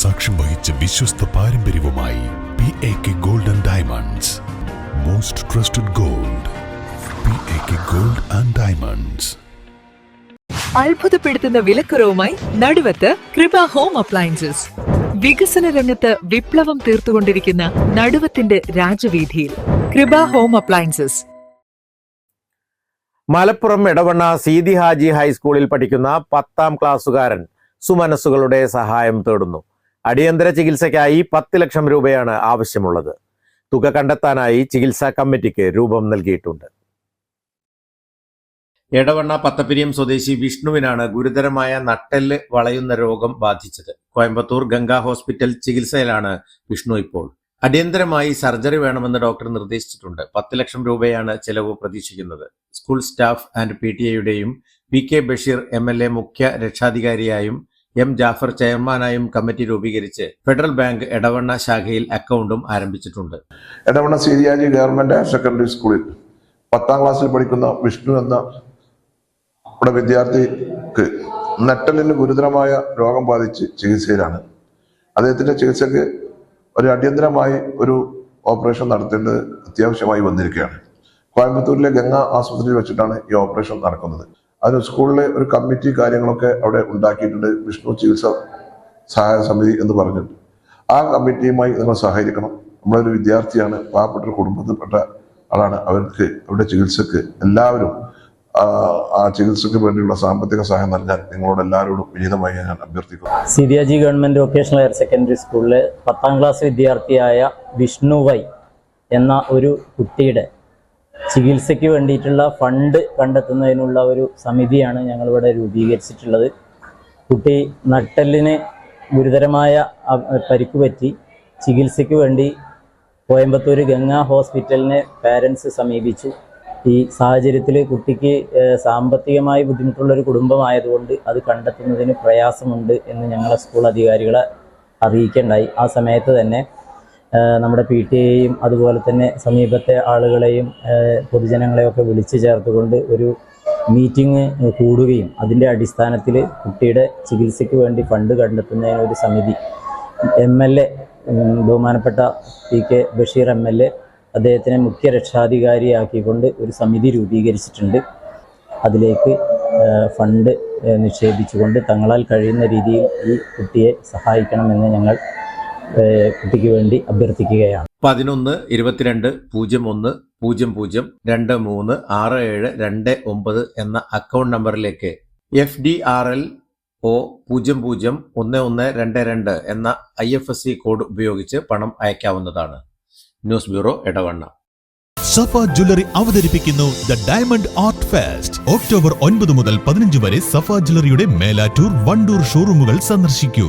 സാക്ഷ്യം വഹിച്ച വിശ്വസ്ത പാരമ്പര്യവുമായി P A K gold and diamonds most trusted gold P A K gold and diamonds അത്ഭുതപ്പെടുത്തുന്ന വിലക്കുറവുമായി നടുവത്ത് കൃപ ഹോം അപ്ലയൻസസ് വികസന രംഗത്ത് വിപ്ലവം തീർത്തുകൊണ്ടിരിക്കുന്ന നടുവത്തിന്റെ രാജവീതിയിൽ കൃപ ഹോം അപ്ലയൻസസ് മലപ്പുറം എടവണ്ണ സീതി ഹാജി ഹൈസ്കൂളിൽ പഠിക്കുന്ന പത്താം ക്ലാസ്സുകാരൻ സുമനസ്സുകളുടെ സഹായം തേടുന്നു. അടിയന്തര ചികിത്സയ്ക്കായി പത്ത് ലക്ഷം രൂപയാണ് ആവശ്യമുള്ളത്. തുക കണ്ടെത്താനായി ചികിത്സാ കമ്മിറ്റിക്ക് രൂപം നൽകിയിട്ടുണ്ട്. എടവണ്ണ പത്തപ്പിരിയം സ്വദേശി വിഷ്ണുവിനാണ് ഗുരുതരമായ നട്ടെല്ല് വളയുന്ന രോഗം ബാധിച്ചത്. കോയമ്പത്തൂർ ഗംഗാ ഹോസ്പിറ്റൽ ചികിത്സയിലാണ് വിഷ്ണു ഇപ്പോൾ. അടിയന്തരമായി സർജറി വേണമെന്ന് ഡോക്ടർ നിർദ്ദേശിച്ചിട്ടുണ്ട്. പത്ത് ലക്ഷം രൂപയാണ് ചെലവ് പ്രതീക്ഷിക്കുന്നത്. School staff and P T എയുടെയും P K Basheer M L A മുഖ്യ രക്ഷാധികാരിയായും എം ജാഫർ ചെയർമാനായും കമ്മിറ്റി രൂപീകരിച്ച് ഫെഡറൽ ബാങ്ക് എടവണ്ണ ശാഖയിൽ അക്കൗണ്ടും ആരംഭിച്ചിട്ടുണ്ട്. എടവണ്ണ സീരിയാജി ഗവൺമെന്റ് ഹയർ സെക്കൻഡറി സ്കൂളിൽ പത്താം ക്ലാസ്സിൽ പഠിക്കുന്ന വിഷ്ണു എന്ന ഇവിടെ വിദ്യാർത്ഥിക്ക് നട്ടലിന് ഗുരുതരമായ രോഗം ബാധിച്ച് ചികിത്സയിലാണ്. അദ്ദേഹത്തിന്റെ ചികിത്സക്ക് ഒരു അടിയന്തരമായി ഒരു ഓപ്പറേഷൻ നടത്തേണ്ടത് അത്യാവശ്യമായി വന്നിരിക്കുകയാണ്. കോയമ്പത്തൂരിലെ ഗംഗ ആശുപത്രിയിൽ വെച്ചിട്ടാണ് ഈ ഓപ്പറേഷൻ നടക്കുന്നത്. അതിന് സ്കൂളിലെ ഒരു കമ്മിറ്റി കാര്യങ്ങളൊക്കെ അവിടെ ഉണ്ടാക്കിയിട്ടുണ്ട്. വിഷ്ണു ചികിത്സ സഹായ സമിതി എന്ന് പറഞ്ഞിട്ട്. ആ കമ്മിറ്റിയുമായി നിങ്ങൾ സഹകരിക്കണം. നമ്മളൊരു വിദ്യാർത്ഥിയാണ്. പാവപ്പെട്ട ഒരു കുടുംബത്തിൽപ്പെട്ട ആളാണ്. അവർക്ക് അവരുടെ ചികിത്സക്ക് എല്ലാവരും ആ, ചികിത്സയ്ക്ക് വേണ്ടിയുള്ള സാമ്പത്തിക സഹായം നൽകാൻ നിങ്ങളോട് എല്ലാവരോടും വിനീതമായി ഞാൻ അഭ്യർത്ഥിക്കുന്നു. സിദിയാജി ഗവൺമെന്റ് വൊക്കേഷണൽ ഹയർ സെക്കൻഡറി സ്കൂളിലെ പത്താം ക്ലാസ് വിദ്യാർത്ഥിയായ വിഷ്ണു വൈ എന്ന ഒരു കുട്ടിയുടെ ചികിത്സയ്ക്ക് വേണ്ടിയിട്ടുള്ള ഫണ്ട് കണ്ടെത്തുന്നതിനുള്ള ഒരു സമിതിയാണ് ഞങ്ങളിവിടെ രൂപീകരിച്ചിട്ടുള്ളത്. കുട്ടി നട്ടെല്ലിന് ഗുരുതരമായ പരിക്ക് പറ്റി ചികിത്സയ്ക്ക് വേണ്ടി കോയമ്പത്തൂർ ഗംഗാ ഹോസ്പിറ്റലിനെ പാരൻസ് സമീപിച്ചു. ഈ സാഹചര്യത്തിൽ കുട്ടിക്ക് സാമ്പത്തികമായി ബുദ്ധിമുട്ടുള്ള ഒരു കുടുംബമായതുകൊണ്ട് അത് കണ്ടെത്തുന്നതിന് പ്രയാസമുണ്ട് എന്ന് ഞങ്ങളെ സ്കൂൾ അധികാരികളെ അറിയിക്കേണ്ടായി. ആ സമയത്ത് തന്നെ നമ്മുടെ പി ടി എയും അതുപോലെ തന്നെ സമീപത്തെ ആളുകളെയും പൊതുജനങ്ങളെയൊക്കെ വിളിച്ചു ചേർത്തുകൊണ്ട് ഒരു മീറ്റിംഗ് കൂടുകയും അതിന്റെ അടിസ്ഥാനത്തിൽ കുട്ടിയുടെ ചികിത്സയ്ക്ക് വേണ്ടി ഫണ്ട് കണ്ടെത്തുന്നതിന് ഒരു സമിതി. എം എൽ എ ബഹുമാനപ്പെട്ട P K Basheer M L A അദ്ദേഹത്തിനെ മുഖ്യ രക്ഷാധികാരിയാക്കിക്കൊണ്ട് ഒരു സമിതി രൂപീകരിച്ചിട്ടുണ്ട്. അതിലേക്ക് ഫണ്ട് നിക്ഷേപിച്ചുകൊണ്ട് തങ്ങളാൽ കഴിയുന്ന രീതിയിൽ ഈ കുട്ടിയെ സഹായിക്കണമെന്ന് ഞങ്ങൾ കുട്ടിക്ക് വേണ്ടി അഭ്യർത്ഥിക്കുകയാണ്. പതിനൊന്ന് ഇരുപത്തിരണ്ട് പൂജ്യം ഒന്ന് പൂജ്യം പൂജ്യം രണ്ട് മൂന്ന് ആറ് ഏഴ് രണ്ട് ഒമ്പത് എന്ന അക്കൗണ്ട് നമ്പറിലേക്ക് F D R L O പൂജ്യം പൂജ്യം ഒന്ന് ഒന്ന് രണ്ട് രണ്ട് എന്ന I F S C code ഉപയോഗിച്ച് പണം അയക്കാവുന്നതാണ്. News bureau Edavanna Safa jewellery അവതരിപ്പിക്കുന്നു the diamond art fest. October ഒൻപത് മുതൽ പതിനഞ്ച് വരെ സഫ ജ്വല്ലറിയുടെ മേലാറ്റൂർ വണ്ടൂർ ഷോറൂമുകൾ സന്ദർശിക്കൂ.